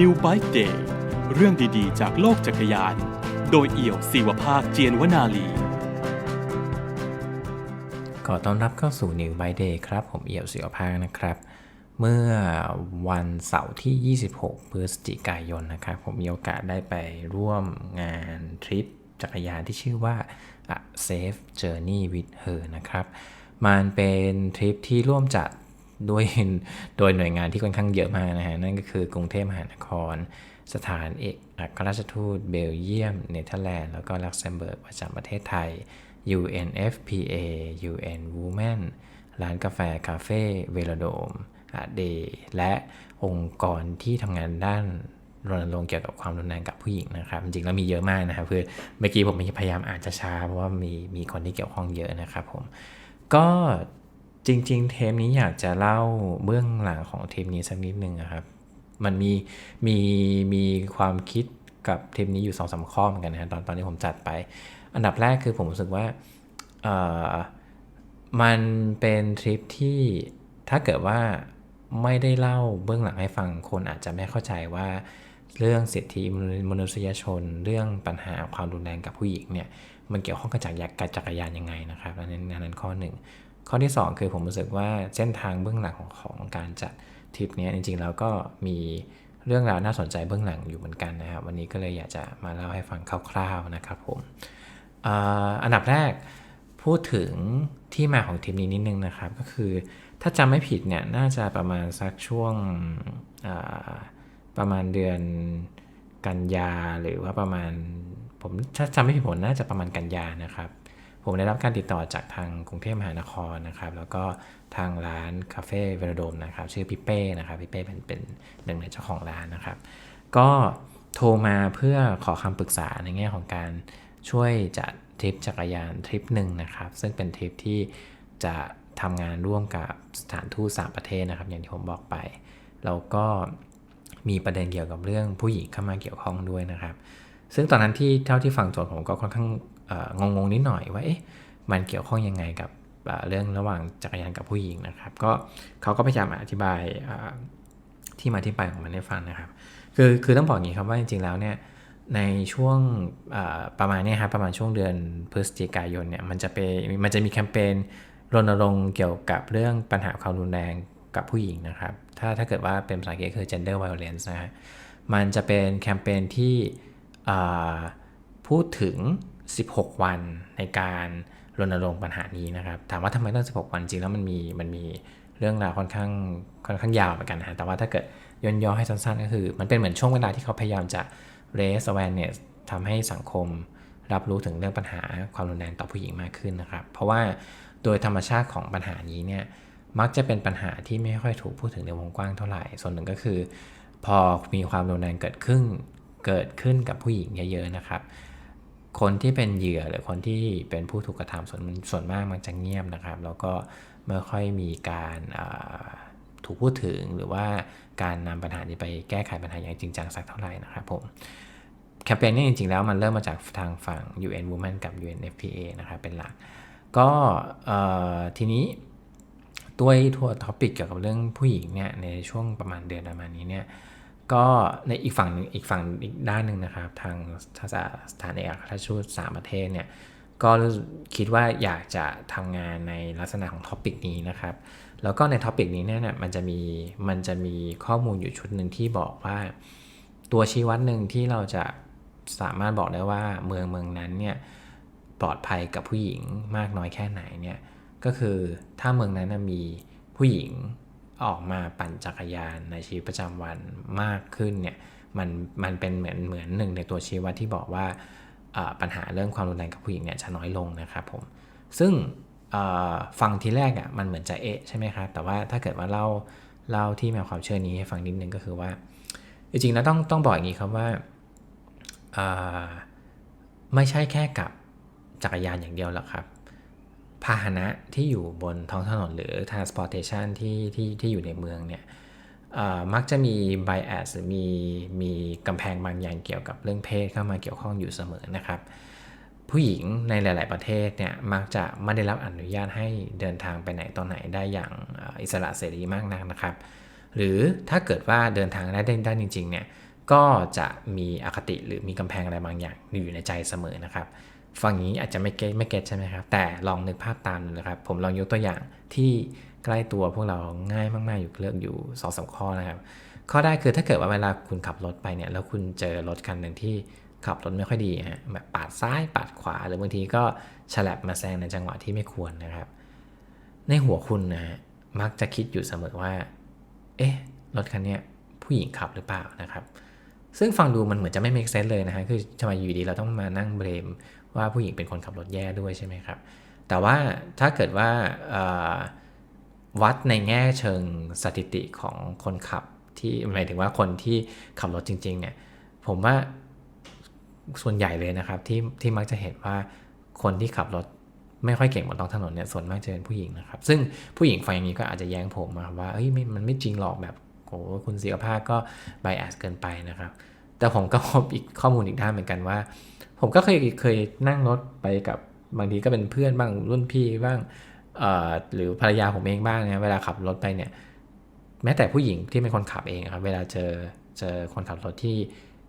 New Bike Day เรื่องดีๆ จากโลกจักรยาน โดยเอี่ยวศิวภาคเจียนวนาลี ขอต้อนรับเข้าสู่ New by Day ครับ ผมเอี่ยวศิวภาคนะครับ เมื่อวันเสาร์ที่ 26 พฤศจิกายนนะครับ ผมมีโอกาสได้ไปร่วมงานทริปจักรยานที่ชื่อว่า A Safe Journey with Her นะครับ มันเป็นทริปที่ร่วมจัด ด้วยโดยหน่วยงานที่ค่อนข้างเยอะมากนะฮะ นั่นก็คือกรุงเทพมหานคร สถานเอกอัครราชทูตเบลเยียม เนเธอร์แลนด์ แล้วก็ลักเซมเบิร์กประจำประเทศไทย UNFPA UN Women ร้านกาแฟคาเฟ่เวลโดมอาเดและองค์กรที่ทำงานด้านรณรงค์เกี่ยวกับความรุนแรงกับผู้หญิงนะครับ จริงๆแล้วมีเยอะมากนะครับคือเมื่อกี้ผมพยายามอ่านช้าๆเพราะว่ามีมีคนที่เกี่ยวข้องเยอะนะครับผมก็ จริง ๆ เทปนี้อยากจะเล่าเบื้องหลังของเทปนี้สักนิดนึงนะครับ มันมีมีมีความคิดกับเทปนี้อยู่สองสามข้อเหมือนกันนะฮะตอนตอนที่ผมจัดไป อันดับแรกคือผมรู้สึกว่าเออมันเป็นทริปที่ถ้าเกิดว่าไม่ได้เล่าเบื้องหลังให้ฟังคนอาจจะไม่เข้าใจว่าเรื่องสิทธิมนุษยชน เรื่องปัญหาความรุนแรงกับผู้หญิงเนี่ยมันเกี่ยวข้องกับจักรยานจักรยานยังไงนะครับอันนั้นอันนั้นข้อหนึ่ง ข้อที่ 2 คือผมรู้สึกว่าเส้นทางเบื้องหลังของของการจัดทริปนี้จริงๆแล้วก็มีเรื่องราวน่าสนใจเบื้องหลังอยู่เหมือนกันนะครับ วันนี้ก็เลยอยากจะมาเล่าให้ฟังคร่าวๆนะครับผมอันดับแรกพูดถึงที่มาของทริปนี้นิดนึงนะครับ ก็คือถ้าจำไม่ผิดเนี่ยน่าจะประมาณสักช่วงประมาณเดือนกันยาหรือว่าประมาณผมถ้าจำไม่ผิดผมน่าจะประมาณกันยานะครับ ผมได้รับการติดต่อจากทางกรุงเทพมหานครนะครับ แล้วก็ทางร้านคาเฟ่เวลโดมนะครับ ชื่อพี่เป้นะครับพี่เป้เป็นเป็นหนึ่งในเจ้าของร้านนะครับ ก็โทรมาเพื่อขอคำปรึกษาในแง่ของการช่วยจัดทริปจักรยานทริปหนึ่งนะครับ ซึ่งเป็นทริปที่จะทำงานร่วมกับสถานทูตสามประเทศนะครับ อย่างที่ผมบอกไป แล้วก็มีประเด็นเกี่ยวกับเรื่องผู้หญิงเข้ามาเกี่ยวข้องด้วยนะครับ ซึ่งตอนนั้นที่เท่าที่ฟังโจทย์ผมก็ค่อนข้าง งงงนิดหน่อยว่าเอ๊ะมันเกี่ยวข้องยังไงกับเรื่องระหว่างจักรยานกับผู้หญิงนะครับ ก็เขาก็พยายามอธิบายที่มาที่ไปของมันให้ฟังนะครับ คือคือต้องบอกอย่างนี้ครับว่าจริงๆแล้วเนี่ยในช่วงประมาณนี้ครับประมาณช่วงเดือนพฤศจิกายนเนี่ยมันจะเป็นมันจะมีแคมเปญรณรงค์เกี่ยวกับเรื่องปัญหาความรุนแรงกับผู้หญิงนะครับ ถ้าถ้าเกิดว่าเป็นภาษาอังกฤษคือ gender violence นะฮะมันจะเป็นแคมเปญที่พูดถึง 16 วันในการรณรงค์ปัญหานี้นะครับ ถามว่าทำไมต้อง 16 วันจริงแล้วมันมีมันมีเรื่องราวค่อนข้างค่อนข้างยาวเหมือนกันนะแต่ว่าถ้าเกิดย่นย่อให้สั้นๆ ก็คือ มันเป็นเหมือนช่วงเวลาที่เขาพยายามจะ raise awareness ทำให้สังคมรับรู้ถึงเรื่องปัญหาความรุนแรงต่อผู้หญิงมากขึ้นนะครับ เพราะว่าโดยธรรมชาติของปัญหานี้เนี่ยมักจะเป็นปัญหาที่ไม่ค่อยถูกพูดถึงในวงกว้างเท่าไหร่ ส่วนหนึ่งก็คือ พอมีความรุนแรงเกิดขึ้นเกิดขึ้นกับผู้หญิงเยอะๆนะครับ คนที่เป็นเหยื่อหรือคนที่เป็นผู้ถูกกระทำส่วนส่วนมากมันจะเงียบนะครับ แล้วก็ไม่ค่อยมีการถูกพูดถึงหรือว่าการนำปัญหานี้ไปแก้ไขปัญหาอย่างจริงจังสักเท่าไหร่นะครับผมแคมเปญนี้จริงๆแล้วมันเริ่มมาจากทางฝั่ง UN Women กับ UNFPA นะครับเป็นหลัก ก็ทีนี้ด้วยทัวร์ท็อปิกเกี่ยวกับเรื่องผู้หญิงเนี่ยในช่วงประมาณเดือนประมาณนี้เนี่ย ก็ในอีกฝั่งนึงอีกฝั่งอีกด้านหนึ่งนะครับ ทางสถานเอกอัครราชทูตสามประเทศเนี่ยก็คิดว่าอยากจะทำงานในลักษณะของท็อปิกนี้นะครับ แล้วก็ในท็อปิกนี้เนี่ยมันจะมีมันจะมีข้อมูลอยู่ชุดหนึ่งที่บอกว่า ตัวชี้วัดหนึ่งที่เราจะสามารถบอกได้ว่าเมืองเมืองนั้นเนี่ยปลอดภัยกับผู้หญิงมากน้อยแค่ไหนเนี่ยก็คือถ้าเมืองนั้นมีผู้หญิง ออกมาปั่นจักรยานในชีวิตประจำวันมากขึ้นเนี่ยมันมันเป็นเหมือนเหมือนหนึ่งในตัวชี้วัดที่บอกว่าปัญหาเรื่องความรุนแรงกับผู้หญิงเนี่ยจะน้อยลงนะครับผมซึ่งฟังทีแรกอะมันเหมือนจะเอะใช่ไหมครับแต่ว่าถ้าเกิดว่าเล่าเล่าที่มาความเชื่อนี้ให้ฟังนิดนึงก็คือว่า จริงๆแล้วต้องต้องบอกอย่างนี้ครับว่าไม่ใช่แค่กับจักรยานอย่างเดียวหรอกครับ พาหนะที่อยู่บนท้องถนนหรือ transportation ที่ที่ที่อยู่ในเมืองเนี่ยมักจะมี bias หรือมีมีกำแพงบางอย่างเกี่ยวกับเรื่องเพศเข้ามาเกี่ยวข้องอยู่เสมอนะครับ ผู้หญิงในหลาย ๆ ประเทศเนี่ยมักจะไม่ได้รับอนุญาตให้เดินทางไปไหนต่อไหนได้อย่างอิสระเสรีมากนักนะครับ หรือถ้าเกิดว่าเดินทางได้ได้จริง ๆ เนี่ยก็จะมีอคติหรือมีกำแพงอะไรบางอย่างอยู่ในใจเสมอนะครับ ฟังอย่างนี้อาจจะไม่เก็ตไม่เก็ตใช่ไหมครับ แต่ลองนึกภาพตามนะครับ ผมลองยกตัวอย่างที่ใกล้ตัวพวกเราง่ายมาก ๆ อยู่เลือกอยู่สองสามข้อนะครับ ข้อได้คือถ้าเกิดว่าเวลาคุณขับรถไปเนี่ย แล้วคุณเจอรถคันหนึ่งที่ขับรถไม่ค่อยดีฮะแบบปาดซ้ายปาดขวา หรือบางทีก็ฉลับมาแซงในจังหวะที่ไม่ควรนะครับ ในหัวคุณนะฮะมักจะคิดอยู่เสมอว่า เอ๊ะ รถคันนี้ผู้หญิงขับหรือเปล่านะครับ ซึ่งฟังดูมันเหมือนจะไม่ make sense เลยนะฮะ คือทำไมอยู่ดีเราต้องมานั่งเบรม ว่าผู้หญิงเป็นคนขับรถแย่ด้วยใช่ไหมครับ แต่ว่าถ้าเกิดว่าวัดในแง่เชิงสถิติของคนขับที่หมายถึงว่าคนที่ขับรถจริง ๆ เนี่ย ผมว่าส่วนใหญ่เลยนะครับที่ที่มักจะเห็นว่าคนที่ขับรถไม่ค่อยเก่งบนท้องถนนเนี่ยส่วนมากจะเป็นผู้หญิงนะครับ ซึ่งผู้หญิงฟังอย่างนี้ก็อาจจะแย้งผมมาว่าเอ้ยมันไม่จริงหรอกแบบโอ้คุณศิลภาพก็ไบแอสเกินไปนะครับ แต่ผมก็พบอีกข้อมูลอีกด้านเหมือนกันว่า ผมก็เคยเคยนั่งรถไปกับบางทีก็เป็นเพื่อนบ้างรุ่นพี่บ้างเอ่อหรือภรรยาผมเองบ้างเนะเวลาขับรถไปเนี่ยแม้แต่ผู้หญิงที่เป็นคนขับเองครับเวลาเจอเจอคนขับรถที่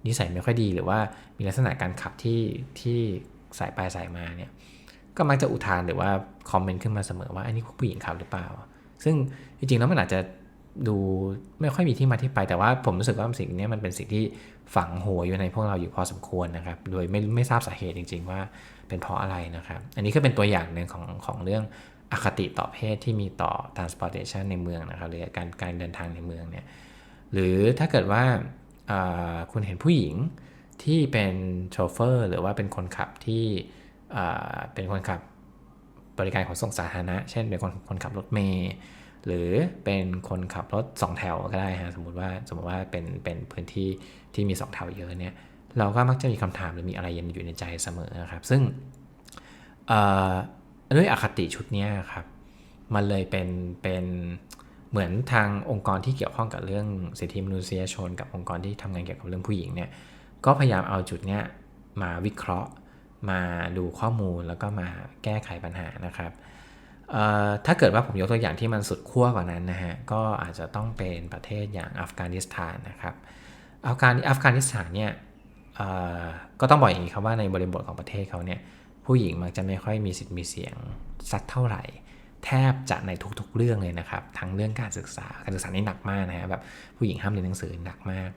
นิสัยไม่ค่อยดี หรือว่ามีลักษณะการขับที่ที่สายไปสายมาเนี่ยก็มักจะอุทานหรือว่าคอมเมนต์ขึ้นมาเสมอว่าอันนี้ผู้หญิงขับหรือเปล่า ซึ่งจริงๆแล้วมันอาจจะ ดูไม่ค่อยมีที่มาที่ไป แต่ว่าผมรู้สึกว่าสิ่งนี้มันเป็นสิ่งที่ฝังหัวอยู่ในพวกเราอยู่พอสมควรนะครับ โดยไม่ไม่ทราบสาเหตุจริง ๆ ว่าเป็นเพราะอะไรนะครับ อันนี้ก็เป็นตัวอย่างหนึ่งของของเรื่องอคติต่อเพศที่มีต่อ transportation ในเมืองนะครับหรือการการเดินทางในเมืองเนี่ยหรือถ้าเกิดว่าคุณเห็นผู้หญิงที่เป็นโชเฟอร์ หรือว่าเป็นคนขับที่เป็นคนขับบริการขนส่งสาธารณะ เช่นเป็นคนคนขับรถเมล์ หรือเป็นคนขับรถ 2 แถวก็ได้ฮะสมมติว่าสมมติว่าเป็นเป็นพื้นที่ที่มี 2 แถวเยอะเนี่ยเราก็มักจะมีคำถามหรือมีอะไรยังอยู่ในใจเสมอนะครับ ซึ่งด้วยอคติชุดนี้ครับมันเลยเป็นเป็นเหมือนทางองค์กรที่เกี่ยวข้องกับเรื่องสิทธิมนุษยชน กับองค์กรที่ทำงานเกี่ยวกับเรื่องผู้หญิงเนี่ยก็พยายามเอาจุดเนี้ยมาวิเคราะห์ มาดูข้อมูลแล้วก็มาแก้ไขปัญหานะครับ ถ้าเกิดว่าผมยกตัวอย่างที่มันสุดขั้วกว่านั้นนะฮะ ก็อาจจะต้องเป็นประเทศอย่างอัฟกานิสถานนะครับอัฟกานอัฟกานิสถานเนี่ยก็ต้องบอกอย่างนี้ครับว่าในบริบทของประเทศเขาเนี่ยผู้หญิงมักจะไม่ค่อยมีสิทธิ์มีเสียงสักเท่าไหร่ แทบจะในทุกๆเรื่องเลยนะครับ ทั้งเรื่องการศึกษาการศึกษานี่หนักมากนะฮะแบบผู้หญิงห้ามเรียนหนังสือหนักมาก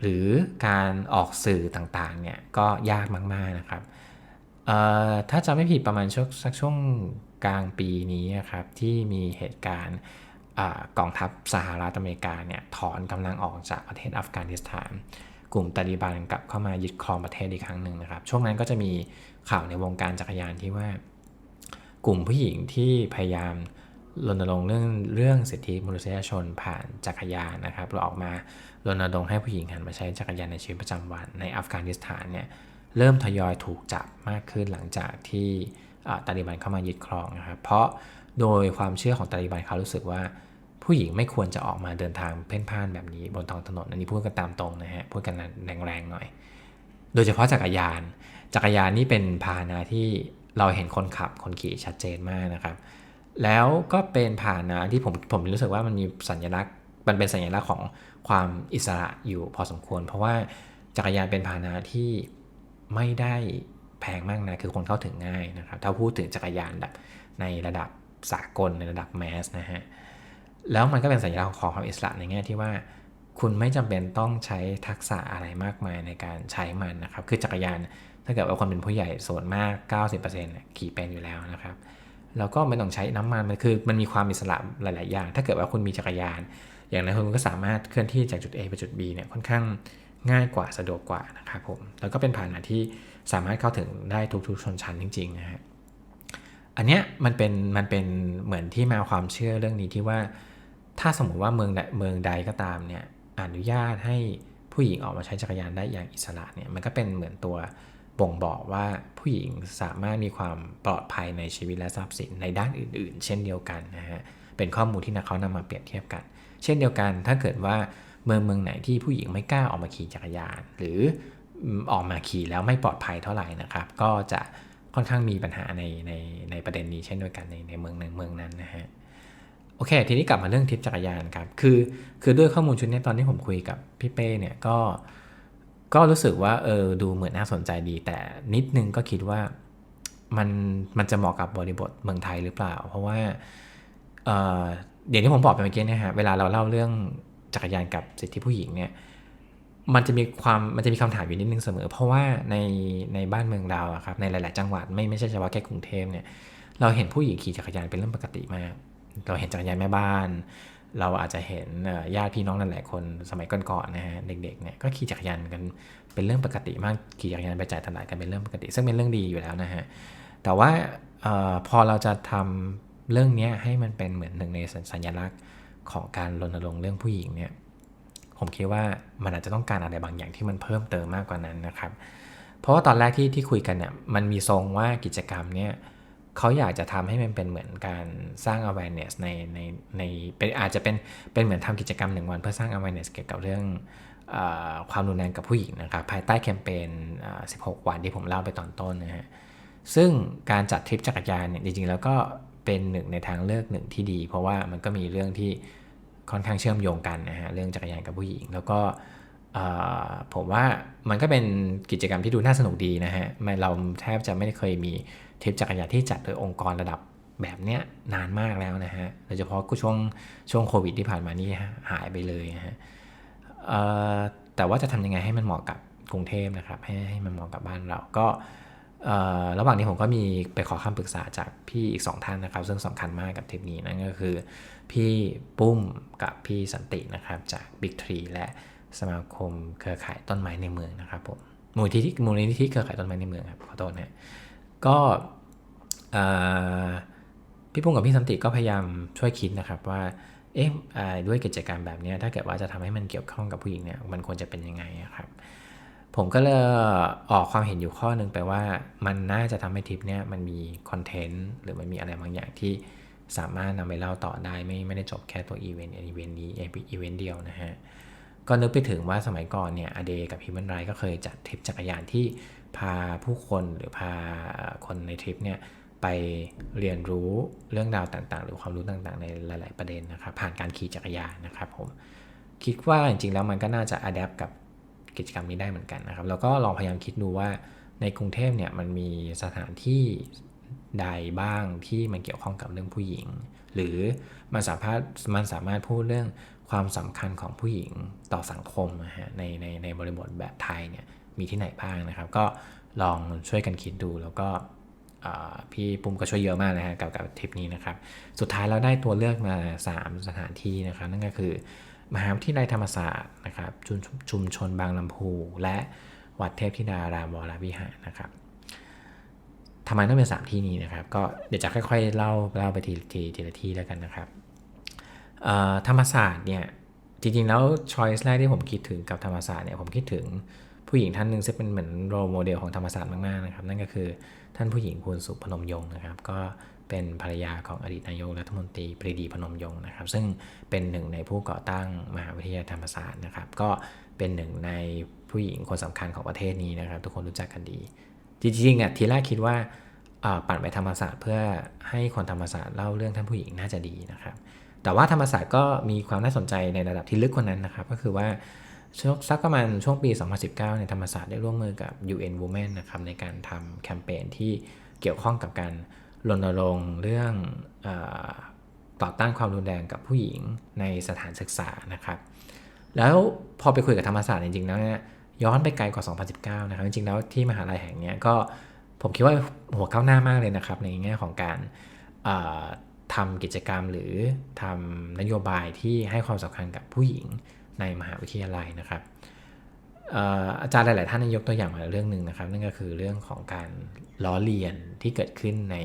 หรือการออกสื่อต่างๆเนี่ยก็ยากมากๆนะครับ ถ้าจะไม่ผิดประมาณช่วงสักช่วงกลางปีนี้ครับที่มีเหตุการณ์กองทัพสหรัฐอเมริกาเนี่ยถอนกำลังออกจากประเทศอัฟกานิสถาน กลุ่มตาลิบันกลับเข้ามายึดครองประเทศอีกครั้งหนึ่งนะครับ ช่วงนั้นก็จะมีข่าวในวงการจักรยานที่ว่า กลุ่มผู้หญิงที่พยายามรณรงค์เรื่องเรื่องสิทธิมนุษยชนผ่านจักรยานนะครับเราออกมารณรงค์ให้ผู้หญิงหันมาใช้จักรยานในชีวิตประจำวันในอัฟกานิสถานเนี่ย เริ่มทยอยถูกจับมากขึ้นหลังจากที่ตาลิบันเข้ามายึดครองนะครับ เพราะโดยความเชื่อของตาลิบันเขารู้สึกว่า ผู้หญิงไม่ควรจะออกมาเดินทางเพ่นพ่านแบบนี้บนท้องถนนอันนี้พูดกันตามตรงนะฮะพูดกันแรงๆหน่อย โดยเฉพาะจักรยาน จักรยานนี่เป็นพาหนะที่เราเห็นคนขับคนขี่ชัดเจนมากนะครับ แล้วก็เป็นพาหนะที่ผมผมรู้สึกว่ามันมีสัญลักษณ์ มันเป็นสัญลักษณ์ของความอิสระอยู่พอสมควร เพราะว่าจักรยานเป็นพาหนะที่ ไม่ได้แพงมากนะคือคนเข้าถึงง่ายนะครับ ถ้าพูดถึงจักรยานแบบในระดับสากลในระดับแมสนะฮะ แล้วมันก็เป็นสัญลักษณ์ของความอิสระในแง่ที่ว่า คุณไม่จำเป็นต้องใช้ทักษะอะไรมากมายในการใช้มันนะครับ คือจักรยานถ้าเกิดว่าคนเป็นผู้ใหญ่ส่วนมาก 90%ขี่เป็นอยู่แล้วนะครับแล้วก็ไม่ต้องใช้น้ำมันมันคือมันมีความอิสระหลาย ๆ อย่าง ถ้าเกิดว่าคุณมีจักรยาน อย่างนั้นคุณก็สามารถเคลื่อนที่จากจุด A ไปจุด B เนี่ยค่อนข้าง ง่ายกว่าสะดวกกว่านะครับผมแล้วก็เป็นพานะที่สามารถเข้าถึงได้ทุกๆชนชั้นจริงๆนะฮะอันเนี้ยมันเป็นมันเป็นเหมือนที่มาความเชื่อเรื่องนี้ที่ว่า ถ้าสมมติว่าเมืองเมืองใดก็ตามเนี่ยอนุญาตให้ผู้หญิงออกมาใช้จักรยานได้อย่างอิสระเนี่ยมันก็เป็นเหมือนตัวบ่งบอกว่าผู้หญิงสามารถมีความปลอดภัยในชีวิตและทรัพย์สินในด้านอื่น ๆ เช่นเดียวกันนะฮะเป็นข้อมูลที่นักเขานำมาเปรียบเทียบกัน เช่นเดียวกันถ้าเกิดว่า เมืองเมืองไหนที่ผู้หญิงไม่กล้าออกมาขี่จักรยาน หรือออกมาขี่แล้วไม่ปลอดภัยเท่าไหร่นะครับ ก็จะค่อนข้างมีปัญหาในในในประเด็นนี้เช่นเดียวกันในในเมืองในเมืองนั้นนะฮะโอเค ทีนี้กลับมาเรื่องทิปจักรยานครับ คือคือด้วยข้อมูลชุดนี้ตอนที่ผมคุยกับพี่เป้เนี่ยก็ก็รู้สึกว่าเออดูเหมือนน่าสนใจดี แต่นิดนึงก็คิดว่ามันมันจะเหมาะกับบริบทเมืองไทยหรือเปล่า เพราะว่าเอ่ออย่างที่ผมบอกไปเมื่อกี้นะฮะเวลาเราเล่าเรื่อง จักรยานกับสิทธิผู้หญิงเนี่ยมันจะมีความมันจะมีคำถามอยู่นิดนึงเสมอ เพราะว่าในในบ้านเมืองเราอะครับในหลาย ๆ จังหวัดไม่ไม่ใช่เฉพาะแค่กรุงเทพเนี่ยเราเห็นผู้หญิงขี่จักรยานเป็นเรื่องปกติมาก เราเห็นจักรยานแม่บ้าน เราอาจจะเห็นญาติพี่น้องหลายๆคนสมัยก่อนๆนะฮะเด็ก ๆ เนี่ยก็ขี่จักรยานกันเป็นเรื่องปกติมากขี่จักรยานไปจ่ายตลาดกันเป็นเรื่องปกติ ซึ่งเป็นเรื่องดีอยู่แล้วนะฮะแต่ว่าออพอเราจะทำเรื่องนี้ให้มันเป็นเหมือนหนึ่งในสัญลักษณ์ ของการรณรงค์เรื่องผู้หญิงเนี่ยผมคิดว่ามันอาจจะต้องการอะไรบางอย่างที่มันเพิ่มเติมมากกว่านั้นนะครับ เพราะว่าตอนแรกที่ที่คุยกันเนี่ยมันมีทรงว่ากิจกรรมเนี่ยเขาอยากจะทำให้มันเป็นเหมือนการสร้าง awareness ในในในเป็นอาจจะเป็นเป็นเหมือนทำกิจกรรมหนึ่งวัน เพื่อสร้าง awareness เกี่ยวกับเรื่องอความรุนแรงกับผู้หญิงนะครับภายใต้แคมเปญ 16 วันที่ผมเล่าไปตอนต้นนะฮะซึ่งการจัดทริปจักรยานเนี่ยจริงๆแล้วก็ เป็นหนึ่งในทางเลือกหนึ่งที่ดี เพราะว่ามันก็มีเรื่องที่ค่อนข้างเชื่อมโยงกันนะฮะเรื่องจักรยานกับผู้หญิง แล้วก็ผมว่ามันก็เป็นกิจกรรมที่ดูน่าสนุกดีนะฮะเราแทบจะไม่ได้เคยมีทริปจักรยานที่จัดโดยองค์กรระดับแบบเนี้ยนานมากแล้วนะฮะโดยเฉพาะช่วงช่วงโควิดที่ผ่านมานี่หายไปเลยนะฮะแต่ว่าจะทำยังไงให้มันเหมาะกับกรุงเทพนะครับให้ให้มันเหมาะกับบ้านเราก็ ระหว่างนี้ผมก็มีไปขอคำปรึกษาจากพี่อีก 2 ท่านนะครับ ซึ่งสำคัญมากกับทิปนี้นั่นก็คือ พี่ปุ้มกับพี่สันตินะครับ จาก Big Tree และสมาคมเครือข่ายต้นไม้ในเมืองนะครับผมมูลนิธิมูลนิธิเครือข่ายต้นไม้ในเมืองครับขอโทษนะก็พี่ปุ้มกับพี่สันติก็พยายามช่วยคิดนะครับว่าเอ๊ะด้วยกิจกรรมแบบนี้ถ้าเกิดว่าจะทำให้มันเกี่ยวข้องกับผู้หญิงเนี่ยมันควรจะเป็นยังไงครับ ผมก็เลยออกความเห็นอยู่ข้อหนึ่งไปว่ามันน่าจะทำให้ทริปเนี้ยมันมีคอนเทนต์หรือมันมีอะไรบางอย่างที่สามารถนำไปเล่าต่อได้ไม่ไม่ได้จบแค่ตัวอีเวนต์อีเวนต์นี้อีเวนต์เดียวนะฮะ ก็นึกไปถึงว่าสมัยก่อนเนี่ยอเดกับฮิมันไรก็เคยจัดทริปจักรยานที่พาผู้คนหรือพาคนในทริปเนี่ยไปเรียนรู้เรื่องราวต่างๆ หรือความรู้ต่างๆ ในหลาย ๆประเด็นนะครับผ่านการขี่จักรยานนะครับผมคิดว่าจริงๆแล้วมันก็น่าจะอัดแอปกับ กิจกรรมนี้ได้เหมือนกันนะครับแล้วก็ลองพยายามคิดดูว่าในกรุงเทพเนี่ยมันมีสถานที่ใดบ้างที่มันเกี่ยวข้องกับเรื่องผู้หญิง หรือมันสามารถมันสามารถพูดเรื่องความสำคัญของผู้หญิงต่อสังคมนะฮะในในในบริบทแบบไทยเนี่ยมีที่ไหนบ้างนะครับ ก็ลองช่วยกันคิดดูแล้วก็พี่ปุ้มก็ช่วยเยอะมากนะฮะกับกับทริปนี้นะครับ สุดท้ายเราได้ตัวเลือกมา 3 สถานที่นะครับ นั่นก็คือ มหาวิทยาลัยธรรมศาสตร์นะครับชุมชุมชนบางลำพูและวัดเทพธิดารามวรวิหารนะครับทำไมต้องเป็น3ที่นี้นะครับ ก็เดี๋ยวจะค่อยๆเล่าเล่าไปทีทีทีละที่แล้วกันนะครับธรรมศาสตร์เนี่ยจริงๆแล้วช้อยส์แรกที่ผมคิดถึงกับธรรมศาสตร์เนี่ยผมคิดถึงผู้หญิงท่านหนึ่งซึ่งเป็นเหมือนโรโมเดลของธรรมศาสตร์มากๆนะครับ นั่นก็คือท่านผู้หญิงภูลสุพนมยงค์นะครับ ก็ เป็นภรรยาของอดีตนายกรัฐมนตรีปรีดีพนมยงค์นะครับ ซึ่งเป็นหนึ่งในผู้ก่อตั้งมหาวิทยาลัยธรรมศาสตร์นะครับ ก็เป็นหนึ่งในผู้หญิงคนสำคัญของประเทศนี้นะครับ ทุกคนรู้จักกันดี จริงๆอะทีแรกคิดว่าอ่าปั่นไปธรรมศาสตร์เพื่อให้คนธรรมศาสตร์เล่าเรื่องท่านผู้หญิงน่าจะดีนะครับ แต่ว่าธรรมศาสตร์ก็มีความน่าสนใจในระดับที่ลึกกว่านั้นนะครับ ก็คือว่าช่วงสักประมาณช่วงปี 2019เนี่ยธรรมศาสตร์ได้ร่วมมือกับ UN Women นะครับในการทำแคมเปญที่เกี่ยวข้องกับการ รณรงค์เรื่องอต่อต้านความรุนแรงกับผู้หญิงในสถานศึกษานะครับ แล้วพอไปคุยกับธรรมศาสตร์จริงๆแล้วเนี่ยย้อนไปไกลกว่า 2019 นะครับ จริงๆแล้วที่มหาลัยแห่งนี้ก็ผมคิดว่าหัวก้าวหน้ามากเลยนะครับ ในแง่ของการทำกิจกรรมหรือทำนโยบายที่ให้ความสำคัญกับผู้หญิงในมหาวิทยาลัยนะครับอาจารย์หลาย ๆ ท่านยกตัวอย่างมาเรื่องหนึ่งนะครับ นั่นก็คือเรื่องของการล้อเลียนที่เกิดขึ้นใน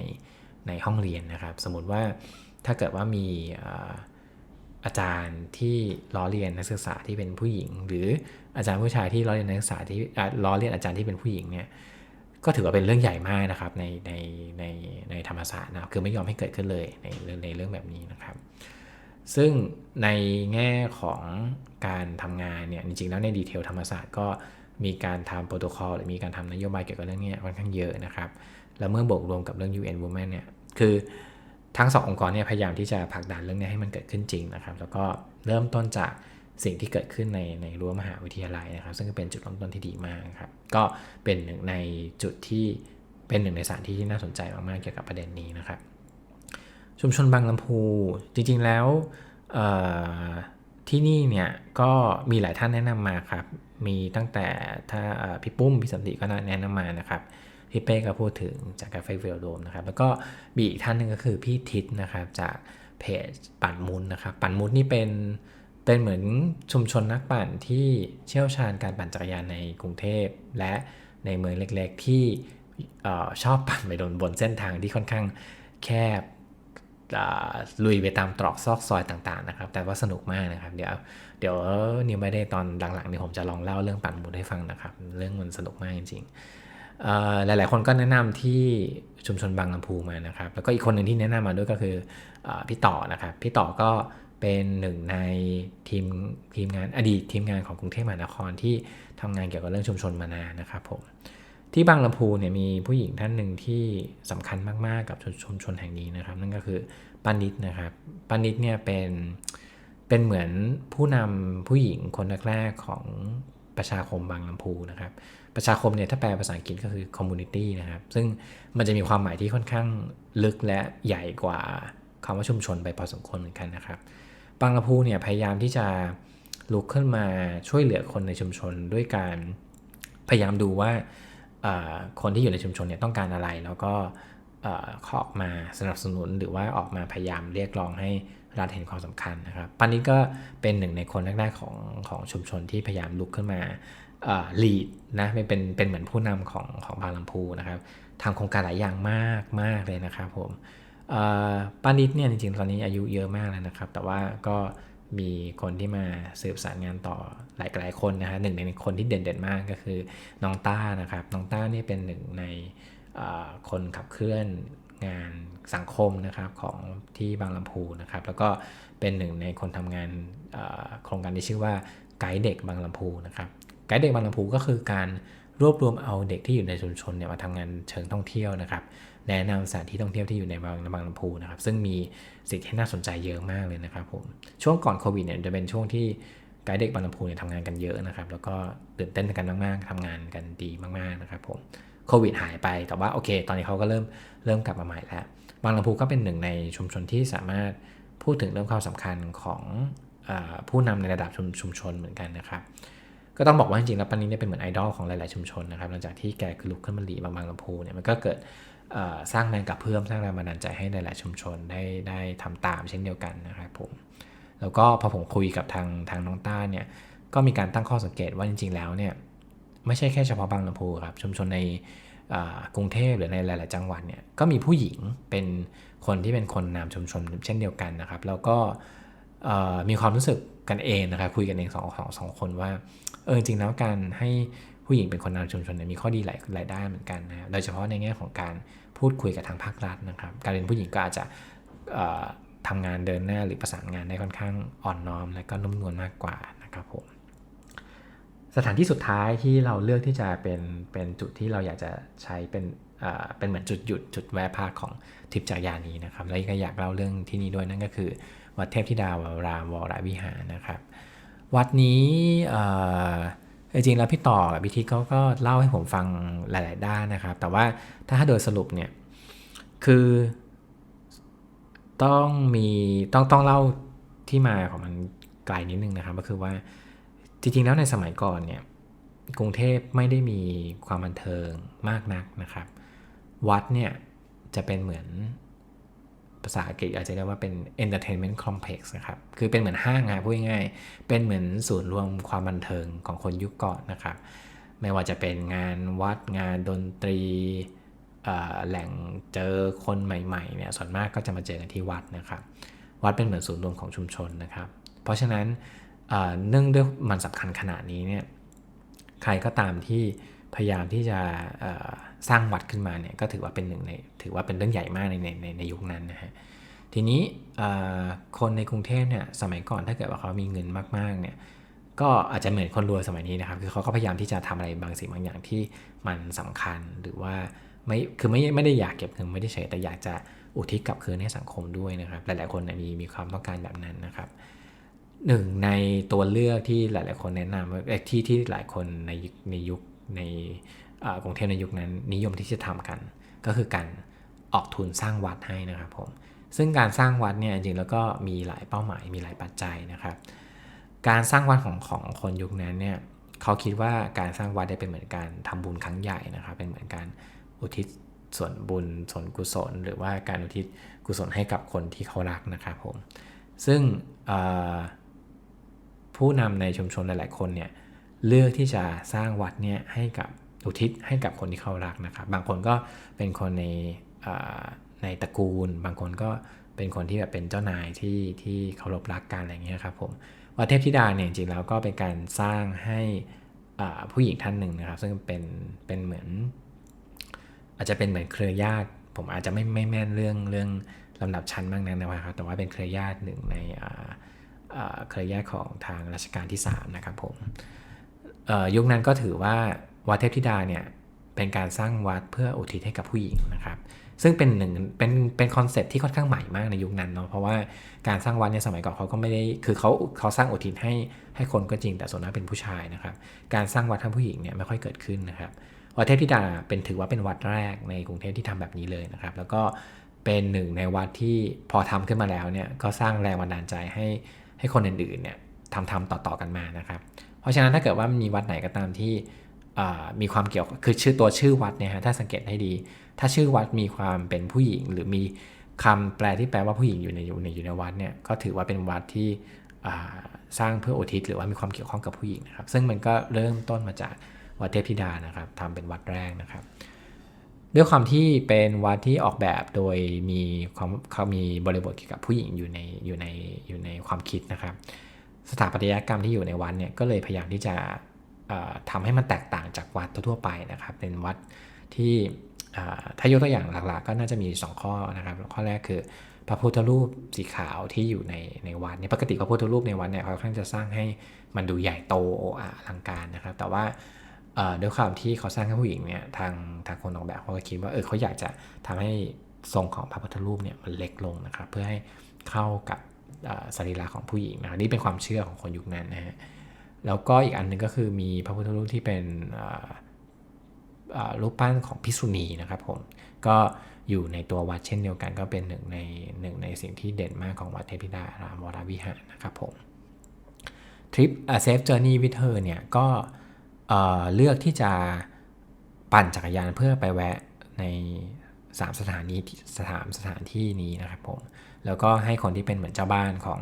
ในห้องเรียนนะครับ สมมติว่าถ้าเกิดว่ามีอาจารย์ที่ล้อเลียนนักศึกษาที่เป็นผู้หญิง หรืออาจารย์ผู้ชายที่ล้อเลียนนักศึกษาที่ล้อเลียนอาจารย์ที่เป็นผู้หญิงเนี่ยก็ถือว่าเป็นเรื่องใหญ่มากนะครับในในในในธรรมศาสตร์นะคือไม่ยอมให้เกิดขึ้นเลยในเรื่องในเรื่องแบบนี้นะครับ ซึ่งในแง่ของการทำงานเนี่ยจริงๆแล้วในดีเทลธรรมศาสตร์ก็มีการทำโปรโตคอลหรือมีการทำนโยบายเกี่ยวกับเรื่องนี้ค่อนข้างเยอะนะครับ แล้วเมื่อบวกรวมกับเรื่อง UN Women เนี่ย คือทั้งสององค์กรเนี่ยพยายามที่จะผลักดันเรื่องนี้ให้มันเกิดขึ้นจริงนะครับ แล้วก็เริ่มต้นจากสิ่งที่เกิดขึ้นในในรั้วมหาวิทยาลัยนะครับ ซึ่งก็เป็นจุดเริ่มต้นที่ดีมากครับ ก็เป็นหนึ่งในจุดที่เป็นหนึ่งในสถานที่ที่น่าสนใจมากๆเกี่ยวกับประเด็นนี้นะครับ ชุมชนบางลำพูจริงๆแล้วที่นี่เนี่ยก็มีหลายท่านแนะนำมาครับ มีตั้งแต่ถ้าพี่ปุ้มพี่สันติก็แนะนำมานะครับ พี่เป้ก็พูดถึงจากกาแฟเวลโดมนะครับ แล้วก็มีอีกท่านหนึ่งก็คือพี่ทิศนะครับจากเพจปั่นมุนนะครับ ปั่นมุนนี่เป็นเป็นเหมือนชุมชนนักปั่นที่เชี่ยวชาญการปั่นจักรยานในกรุงเทพ และในเมืองเล็กๆ ที่อชอบปั่นไปบนบนเส้นทางที่ค่อนข้างแคบลุยไปตามตรอกซอกซอยต่างๆนะครับ แต่ว่าสนุกมากนะครับ เดี๋ยวเดี๋ยวนิวไม่ได้ตอนหลังๆนี่ผมจะลองเล่าเรื่องปั่นมุดให้ฟังนะครับ เรื่องมันสนุกมากจริงๆ หลาย ๆ คนก็แนะนำที่ชุมชนบางลำพูมานะครับ แล้วก็อีกคนหนึ่งที่แนะนำมาด้วยก็คืออพี่ต่อนะครับ พี่ต่อก็เป็นหนึ่งในทีมทีมงานอดีตทีมงานของกรุงเทพมหานครที่ทำงานเกี่ยวกับเรื่องชุมชนมานานนะครับผมที่บางลำพูเนี่ยมีผู้หญิงท่านหนึ่งที่สำคัญมาก ๆ กับชุมชุมชนแห่งนี้นะครับ นั่นก็คือป้านิดนะครับป้านิดเนี่ยเป็นเป็นเหมือนผู้นำผู้หญิงคนแรก ๆ ของประชาคมบางลำพูนะครับ ประชาคมเนี่ยถ้าแปลภาษาอังกฤษก็คือ community นะครับ ซึ่งมันจะมีความหมายที่ค่อนข้างลึกและใหญ่กว่าคำว่าชุมชนไปพอสมควรเหมือนกันนะครับ บางลำพูเนี่ยพยายามที่จะลุกขึ้นมาช่วยเหลือคนในชุมชนด้วยการพยายามดูว่าคนที่อยู่ในชุมชนเนี่ยต้องการอะไร แล้วก็เขอออกมาสนับสนุนหรือว่าออกมาพยายามเรียกร้องให้รัฐเห็นความสำคัญนะครับปานนี้ก็เป็นหนึ่งในคนแรกๆของของชุมชนที่พยายามลุกขึ้นมา ลีดนะเป็นเป็นเป็นเหมือนผู้นำของของบางลำพูนะครับทำโครงการหลายอย่างมากมากเลยนะครับผมป้านิดเนี่ยจริงๆ ตอนนี้อายุเยอะมากแล้วนะครับ แต่ว่าก็มีคนที่มาสืบสารงานต่อหลายหลายๆคนนะฮะหนึ่งในคนที่เด่นๆมากก็คือน้องต้านะครับน้องต้านี่เป็นหนึ่งในคนขับเคลื่อนงานสังคมนะครับของที่บางลำพูนะครับ แล้วก็เป็นหนึ่งในคนทำงานโครงการที่ชื่อว่าไกด์เด็กบางลำพูนะครับ ไกด์เด็กบางลำพูก็คือการรวบรวมเอาเด็กที่อยู่ในชุมชนเนี่ยมาทำงานเชิงท่องเที่ยวนะครับ แนะนำสถานที่ท่องเที่ยวที่อยู่ในบางบางลำพูนะครับ ซึ่งมีสิ่งที่น่าสนใจเยอะมากเลยนะครับผมช่วงก่อนโควิดเนี่ยจะเป็นช่วงที่ไกด์เด็กบางลำพูเนี่ยทำงานกันเยอะนะครับ แล้วก็ตื่นเต้นกันมากๆทำงานกันดีมากๆนะครับผมโควิดหายไปแต่ว่าโอเค ตอนนี้เขาก็เริ่มเริ่มกลับมาใหม่แล้วบางลำพูก็เป็นหนึ่งในชุมชนที่สามารถพูดถึงเรื่องความสำคัญของอผู้นำในระดับชุมชนเหมือนกันนะครับ ก็ต้องบอกว่าจริงๆแล้วปันนี้เนี่ยเป็นเหมือนไอดอลของหลายๆชุมชนนะครับหลังจากที่แกคือลุกขึ้นมาหลีบางบางลำพูเนี่ยมันก็เกิดสร้างแรงกระเพื่อมสร้างแรงบันดาลใจให้หลายๆชุมชนได้ได้ทำตามเช่นเดียวกันนะครับผมแล้วก็พอผมคุยกับทางทางน้องต้าเนี่ยก็มีการตั้งข้อสังเกตว่าจริง ๆ แล้วเนี่ยไม่ใช่แค่เฉพาะบางลำพูครับชุมชนในกรุงเทพหรือในหลาย ๆ จังหวัดเนี่ยก็มีผู้หญิงเป็นคนที่เป็นคนนำชุมชนเช่นเดียวกันนะครับ แล้วก็มีความรู้สึกกันเองนะครับคุยกันเองสองสองสองคนว่า ออจริงแล้วการให้ผู้หญิงเป็นคนนำชุมชนเนี่ยมีข้อดีหลายหลายด้านเหมือนกันนะโดยเฉพาะในแง่ของการพูดคุยกับทางภาครัฐนะครับ การเป็นผู้หญิงก็อาจจะทำงานเดินหน้าหรือประสานงานได้ค่อนข้างอ่อนน้อม และก็นุ่มนวลมากกว่านะครับผมสถานที่สุดท้ายที่เราเลือกที่จะเป็นเป็นจุดที่เราอยากจะใช้เป็นเป็นเหมือนจุดหยุดจุดแวะพักของทริปจักรยานนี้นะครับ แล้วก็อยากเล่าเรื่องที่นี่ด้วยนั่นก็คือ วัดเทพธิดาวรามวรวิหารนะครับ วัดนี้เอ่อจริงๆแล้วพี่ต่อกับพี่ทิศเขาก็เล่าให้ผมฟังหลาย ๆ ด้านนะครับ แต่ว่าถ้าโดยสรุปเนี่ยคือต้องมีต้องต้องเล่าที่มาของมันไกลนิดนึงนะครับ ก็คือว่าจริง ๆ แล้วในสมัยก่อนเนี่ยกรุงเทพไม่ได้มีความบันเทิงมากนักนะครับ วัดเนี่ยจะเป็นเหมือน ภาษาอังกฤษอาจจะเรียกว่าเป็น entertainment complex นะครับ คือเป็นเหมือนห้างอะพูดง่ายๆ เป็นเหมือนศูนย์รวมความบันเทิงของคนยุคก่อนนะครับ ไม่ว่าจะเป็นงานวัดงานดนตรี แหล่งเจอคนใหม่ๆ เนี่ย ส่วนมากก็จะมาเจอกันที่วัดนะครับ วัดเป็นเหมือนศูนย์รวมของชุมชนนะครับ เพราะฉะนั้นเอ่อเนื่องด้วยมันสำคัญขนาดนี้เนี่ย ใครก็ตามที่ พยายามที่จะสร้างวัดขึ้นมาเนี่ยก็ถือว่าเป็นหนึ่งในถือว่าเป็นเรื่องใหญ่มากในในในในยุคนั้นนะฮะทีนี้คนในกรุงเทพเนี่ยสมัยก่อนถ้าเกิดว่าเขามีเงินมากๆเนี่ยก็อาจจะเหมือนคนรวยสมัยนี้นะครับคือเขาก็พยายามที่จะทำอะไรบางสิ่งบางอย่างที่มันสำคัญหรือว่าไม่คือไม่ไม่ได้อยากเก็บเงินไม่ได้ใช้แต่อยากจะอุทิศกลับคืนให้สังคมด้วยนะครับหลายๆคนเนี่ยมีมีความต้องการแบบนั้นนะครับหนึ่งในตัวเลือกที่หลาย ๆ คนแนะนำเอ้ยที่ที่หลายคนในในยุค ในกรุงเทพในยุคนั้นนิยมที่จะทำกัน ก็คือการออกทุนสร้างวัดให้นะครับผมซึ่งการสร้างวัดเนี่ยจริงแล้วก็มีหลายเป้าหมายมีหลายปัจจัยนะครับ การสร้างวัดของของคนยุคนั้นเนี่ยเขาคิดว่าการสร้างวัดได้เป็นเหมือนการทำบุญครั้งใหญ่นะครับ เป็นเหมือนการอุทิศส่วนบุญส่วนกุศล หรือว่าการอุทิศกุศลให้กับคนที่เขารักนะครับผมซึ่งผู้นำในชุมชนหลาย ๆ คนเนี่ย เลือกที่จะสร้างวัดเนี่ยให้กับอุทิศให้กับคนที่เขารักนะครับ บางคนก็เป็นคนในในตระกูล บางคนก็เป็นคนที่แบบเป็นเจ้านายที่ที่เคารพรักกันอะไรเงี้ยครับผมวัดเทพธิดาเนี่ยจริงๆแล้วก็เป็นการสร้างให้ผู้หญิงท่านหนึ่งนะครับ ซึ่งเป็นเป็นเหมือน อาจจะเป็นเหมือนเครือญาติ ผมอาจจะไม่ไม่แม่นเรื่องเรื่องลำดับชั้นมากนักนะครับ แต่ว่าเป็นเครือญาติหนึ่งในเครือญาติของทางรัชกาลที่3นะครับผม ยุคนั้นก็ถือว่าวัดเทพธิดาเนี่ยเป็นการสร้างวัดเพื่ออุทิศให้กับผู้หญิงนะครับ ซึ่งเป็นหนึ่งเป็นเป็นคอนเซ็ปที่ค่อนข้างใหม่มากในยุคนั้นเนาะเพราะว่าการสร้างวัดในสมัยก่อนเขาก็ไม่ได้คือเขาเขาสร้างอุทิศให้ให้คนก็จริงแต่ส่วนมากเป็นผู้ชายนะครับ การสร้างวัดให้ผู้หญิงเนี่ยไม่ค่อยเกิดขึ้นนะครับวัดเทพธิดาเป็นถือว่าเป็นวัดแรกในกรุงเทพที่ทำแบบนี้เลยนะครับ แล้วก็เป็นหนึ่งในวัดที่พอทำขึ้นมาแล้วเนี่ยก็สร้างแรงบันดาลใจให้ให้คนอื่นๆเนี่ยทำทำต่อๆกันมานะครับ เพราะฉะนั้นถ้าเกิดว่ามีวัดไหนก็ตามที่มีความเกี่ยวคือชื่อตัวชื่อวัดเนี่ยฮะถ้าสังเกตให้ดี ถ้าชื่อวัดมีความเป็นผู้หญิง หรือมีคำแปลที่แปลว่าผู้หญิงอยู่ในอยู่ในอยู่ในวัดเนี่ยก็ถือว่าเป็นวัดที่สร้างเพื่ออุทิศหรือว่ามีความเกี่ยวข้องกับผู้หญิงนะครับ ซึ่งมันก็เริ่มต้นมาจากวัดเทพธิดานะครับทำเป็นวัดแรกนะครับ ด้วยความที่เป็นวัดที่ออกแบบโดยมีความเขามีบริบทเกี่ยวกับผู้หญิงอยู่ในอยู่ในอยู่ในความคิดนะครับ สถาปัตยกรรมที่อยู่ในวัดเนี่ยก็เลยพยายามที่จะเอ่อทำให้มันแตกต่างจากวัดทั่วไปนะครับ เป็นวัดที่ถ้ายกตัวอย่างหลักๆ ก็น่าจะมี 2 ข้อนะครับ ข้อแรกคือพระพุทธรูปสีขาวที่อยู่ในในวัดเนี่ยปกติพระพุทธรูปในวัดเนี่ยเขาค่อนข้างจะสร้างให้มันดูใหญ่โตโออลังการนะครับ แต่ว่าด้วยความที่เขาสร้างให้ผู้หญิงเนี่ยทางทางคนออกแบบเขาก็คิดว่าเออเขาอยากจะทำให้ทรงของพระพุทธรูปเนี่ยมันเล็กลงนะครับ เพื่อให้เข้ากับ สรีระของผู้หญิงนะนี่เป็นความเชื่อของคนยุคนั้นนะฮะแล้วก็อีกอันหนึงก็คือมีพระพุทธรูปที่เป็นรูปปั้นของพิษุณีนะครับผมก็อยู่ในตัววัดเช่นเดียวกันก็เป็นหนึ่งในหนึ่งในสิ่งที่เด่นมากของวัดเทพธิดารามวรวิหารนะครับผมทริป A Safe Journey with Her เนี่ยก็เอ่อเลือกที่จะปั่นจักรยานเพื่อไปแวะใน 3 สถานีสถานสถานที่นี้นะครับผม แล้วก็ให้คนที่เป็นเหมือนเจ้าบ้านของ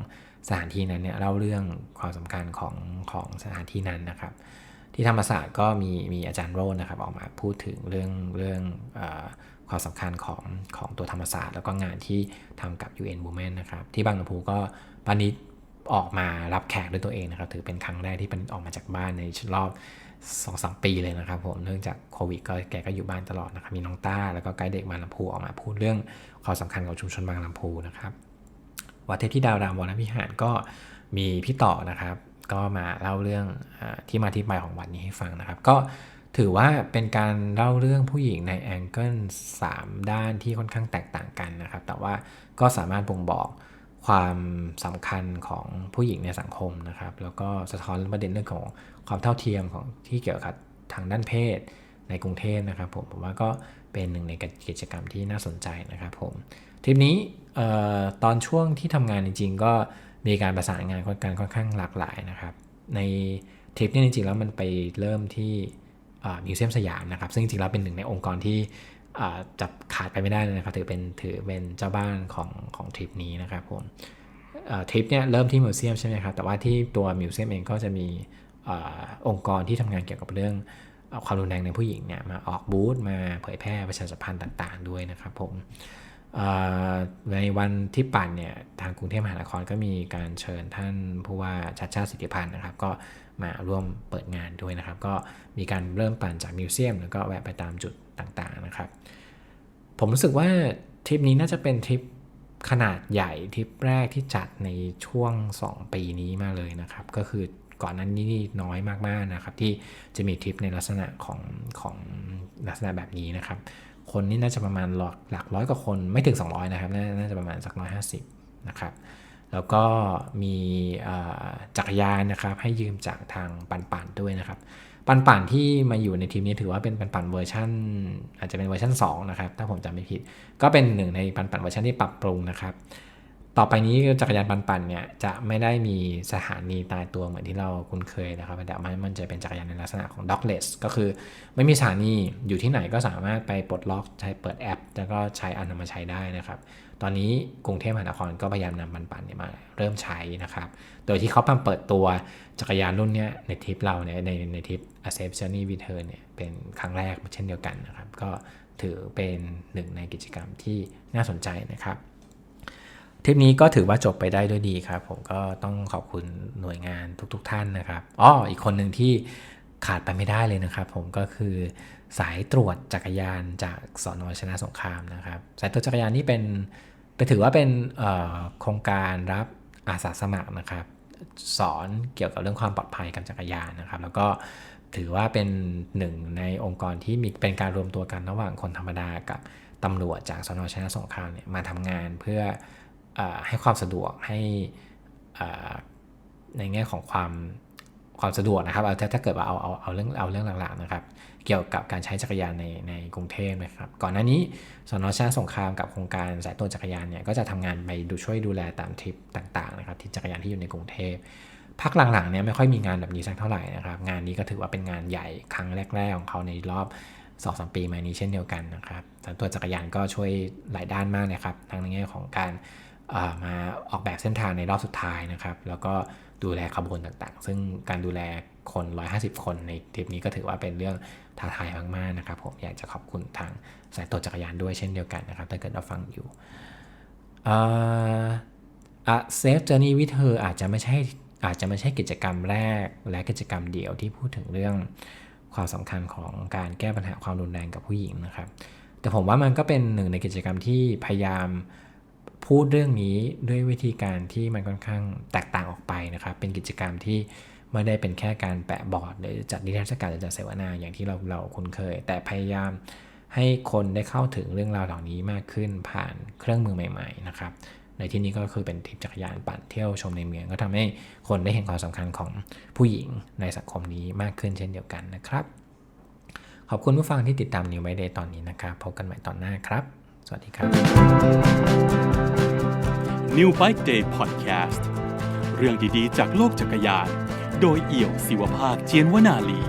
สถานที่นั้นเนี่ยเล่าเรื่องความสำคัญของของสถานที่นั้นนะครับ ที่ธรรมศาสตร์ก็มีมีอาจารย์โรจน์นะครับออกมาพูดถึงเรื่องเรื่องอความสำคัญของของตัวธรรมศาสตร์ แล้วก็งานที่ทำกับ UN Women นะครับที่บางลำพูก็ปานิดออกมารับแขกด้วยตัวเองนะครับถือเป็นครั้งแรกที่ปานิดออกมาจากบ้านในรอบ สองสามปีเลยนะครับผมเนื่องจากโควิดก็แกก็อยู่บ้านตลอดนะครับมีน้องต้าแล้วก็ไกด์เด็กบางลำพูออกมาพูดเรื่องความสำคัญของชุมชนบางลำพูนะครับวัดเทพธิดาวรามวรวิหารก็มีพี่ต่อนะครับ ก็มาเล่าเรื่องอที่มาที่ไปของวัดนี้ให้ฟังนะครับ ก็ถือว่าเป็นการเล่าเรื่องผู้หญิงในแองเกิล3ด้านที่ค่อนข้างแตกต่างกันนะครับ แต่ว่าก็สามารถบ่งบอก ความสำคัญของผู้หญิงในสังคมนะครับ แล้วก็สะท้อนประเด็นเรื่องของความเท่าเทียมของที่เกี่ยวกับทางด้านเพศในกรุงเทพนะครับผมผมว่าก็เป็นหนึ่งในกิจกรรมที่น่าสนใจนะครับผมทริปนี้ตอนช่วงที่ทำงานจริง ๆ ก็มีการประสานงานกันค่อนข้างหลากหลายนะครับ ในทริปนี้จริงๆแล้วมันไปเริ่มที่มิวเซียมสยามนะครับ ซึ่งจริงๆแล้วเป็นหนึ่งในองค์กรที่ จับขาดไปไม่ได้เลยนะครับ ถือเป็นถือเป็นเจ้าบ้านของของทริปนี้นะครับผมทริปเนี่ยเริ่มที่มิวเซียมใช่ไหมครับ แต่ว่าที่ตัวมิวเซียมเองก็จะมีอองค์กรที่ทำงานเกี่ยวกับเรื่องความรุนแรงในผู้หญิงเนี่ยมาออกบูธมาเผยแพร่ประชาสัมพันธ์ต่าง ๆ ด้วยนะครับผม ในวันที่ปั่นเนี่ยทางกรุงเทพมหานครก็มีการเชิญท่านผู้ว่าชัดชาติสิทธิพันธ์นะครับ ก็มาร่วมเปิดงานด้วยนะครับ ก็มีการเริ่มปั่นจากมิวเซียม แล้วก็แวะไปตามจุดต่างๆนะครับ ผมรู้สึกว่าทริปนี้น่าจะเป็นทริปขนาดใหญ่ทริปแรกที่จัดในช่วง 2 ปีนี้มาเลยนะครับ ก็คือก่อนหนั้นนี่น้อยมากๆนะครับ ที่จะมีทริปในลักษณะของของลักษณะแบบนี้นะครับ คนนี่น่าจะประมาณหลักหลักร้อยกว่าคนไม่ถึง 200 นะครับ น่าจะประมาณสัก150นะครับ แล้วก็มีจักรยานนะครับ ให้ยืมจากทางปันปันๆด้วยนะครับ ปันปันๆที่มาอยู่ในทีมนี้ถือว่าเป็นปันปันเวอร์ชันอาจจะเป็นเวอร์ชัน2นะครับ ถ้าผมจำไม่ผิด ก็เป็นหนึ่งในปันปันเวอร์ชันที่ปรับปรุงนะครับ ต่อไปนี้จักรยานปันปันๆเนี่ยจะไม่ได้มีสถานีตายตัวเหมือนที่เราคุ้นเคยนะครับแต่มันมันจะเป็นจักรยานในลักษณะของ dockless ก็คือไม่มีสถานีอยู่ที่ไหนก็สามารถไปปลดล็อกใช้เปิดแอป แล้วก็ใช้อันนำมาใช้ได้นะครับ ตอนนี้กรุงเทพมหานครก็พยายามนำปันปันเนี่ยมาเริ่มใช้นะครับ โดยที่เขาเปิดตัวจักรยานรุ่นเนี้ยในทริปเราเนี่ยในในทริป a s a f e Journey with her เนี่ยเป็นครั้งแรกเช่นเดียวกันนะครับ ก็ถือเป็นหนึ่งในกิจกรรมที่น่าสนใจนะครับ ทริปนี้ก็ถือว่าจบไปได้ด้วยดีครับ ผมก็ต้องขอบคุณหน่วยงานทุกๆทท่านนะครับอ้ออีกคนหนึ่งที่ขาดไปไม่ได้เลยนะครับ ผมก็คือสายตรวจจักรยานจากสอนอชนะสงครามนะครับ สายตรวจจักรยานนี่เป็นไปถือว่าเป็นโครงการรับอาสาสมัครนะครับ สอนเกี่ยวกับเรื่องความปลอดภัยกับจักรยานนะครับ แล้วก็ถือว่าเป็นหนึ่งในองค์กรที่มีเป็นการรวมตัวกันระหว่างคนธรรมดากับตำรวจจากสนชนะสงครามเนี่ยมาทำงานเพื่อ ให้ความสะดวกให้ในแง่ของความความสะดวกนะครับเอาถ้าถ้าเกิดว่าเอาเอาเอาเรื่องเอาเรื่องหลักๆนะครับ เกี่ยวกับการใช้จักรยานในในกรุงเทพนะครับ ก่อนหน้านี้สนชาสงครามกับโครงการสายตรวจจักรยานเนี่ยก็จะทำงานไปดูช่วยดูแลตามทริปต่างๆนะครับที่จักรยานที่อยู่ในกรุงเทพพักหลังๆเนี่ยไม่ค่อยมีงานแบบนี้สักเท่าไหร่นะครับ งานนี้ก็ถือว่าเป็นงานใหญ่ครั้งแรก ๆ ของเขาในรอบ2อสปีมานี้เช่นเดียวกันนะครับสายตรวจจักรยานก็ช่วยหลายด้านมากนะครับทั้งในแง่ของการ มาออกแบบเส้นทางในรอบสุดท้ายนะครับ แล้วก็ดูแลขบวนต่างๆ ซึ่งการดูแลคน 150 คนในทริปนี้ก็ถือว่าเป็นเรื่องท้าทายมากๆนะครับ ผมอยากจะขอบคุณทางสายตรวจจักรยานด้วยเช่นเดียวกันนะครับถ้าเกิดเราฟังอยู่อ่า Safe Journey with Her อาจจะไม่ใช่อาจจะไม่ใช่กิจกรรมแรกและกิจกรรมเดียวที่พูดถึงเรื่องความสำคัญของการแก้ปัญหาความรุนแรงกับผู้หญิงนะครับ แต่ผมว่ามันก็เป็นหนึ่งในกิจกรรมที่พยายาม พูดเรื่องนี้ด้วยวิธีการที่มันค่อนข้างแตกต่างออกไปนะครับ เป็นกิจกรรมที่ไม่ได้เป็นแค่การแปะบอร์ดหรือจัดนิทรรศการหรือจัดเสวนาอย่างที่เราเราคุ้นเคย แต่พยายามให้คนได้เข้าถึงเรื่องราวเหล่านี้มากขึ้นผ่านเครื่องมือใหม่ๆนะครับ ในที่นี้ก็คือเป็นทริปจักรยานปั่นเที่ยวชมในเมือง ก็ทำให้คนได้เห็นความสำคัญของผู้หญิงในสังคมนี้มากขึ้นเช่นเดียวกันนะครับ ขอบคุณผู้ฟังที่ติดตามนิวไ d เดย์ตอนนี้นะครับพบกันใหม่ตอนหน้าครับ สวัสดีครับ New Bike Day Podcast เรื่องดีๆ จากโลกจักรยาน โดยเอี่ยวศิวภาคเจียนวนาลี